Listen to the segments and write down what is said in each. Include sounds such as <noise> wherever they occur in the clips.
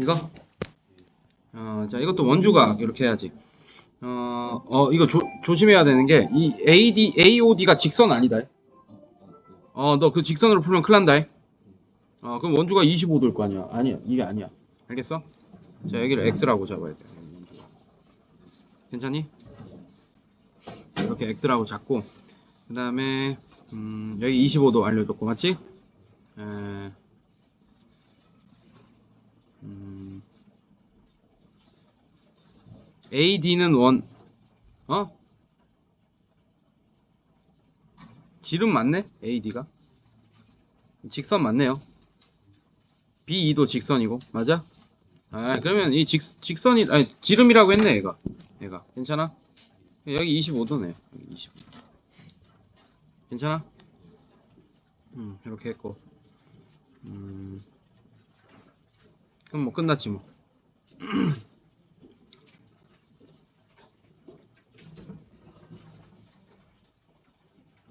이거? 어, 자, 이것도 원주각 이렇게 해야지. 어, 어, 이거 조, 조심해야 되는 게, 이 AD, AOD가 직선 아니다. 어, 너 그 직선으로 풀면 큰일 난다. 어, 그럼 원주가 25도일 거 아니야. 아니야, 이게 아니야. 알겠어? 자, 여기를 X라고 잡아야 돼. 괜찮니? 이렇게 X라고 잡고, 그 다음에, 음, 여기 25도 알려줬고, 맞지? 에, 음, AD는 원, 어? 지름 맞네? AD가? 직선 맞네요. B2도 직선이고, 맞아? 아, 그러면 이 직, 직선이, 아니, 지름이라고 했네, 얘가. 얘가. 괜찮아? 여기 25도네. 여기 25. 괜찮아? 음, 이렇게 했고. 음, 그럼 뭐 끝났지 뭐. <clears throat>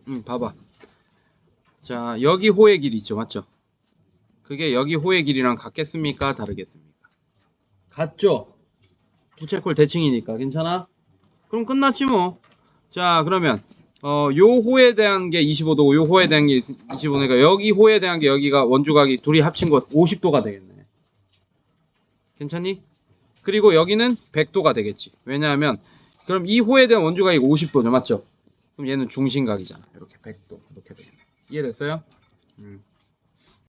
음, 봐봐. 자, 여기 호의 길이 있죠, 맞죠? 그게 여기 호의 길이랑 같겠습니까? 다르겠습니까? 같죠? 부채꼴 대칭이니까 괜찮아? 그럼 끝났지 뭐. 자, 그러면 어, 요 호에 대한 게 25도고 요 호에 대한 게 25도니까 여기 호에 대한 게 여기가 원주각이 둘이 합친 거 50도가 되겠네. 괜찮니? 그리고 여기는 100도가 되겠지. 왜냐하면 그럼 이 호에 대한 원주각이 50도죠, 맞죠? 그럼 얘는 중심각이잖아. 이렇게 100도 이렇게 되겠네. 이해됐어요? 음.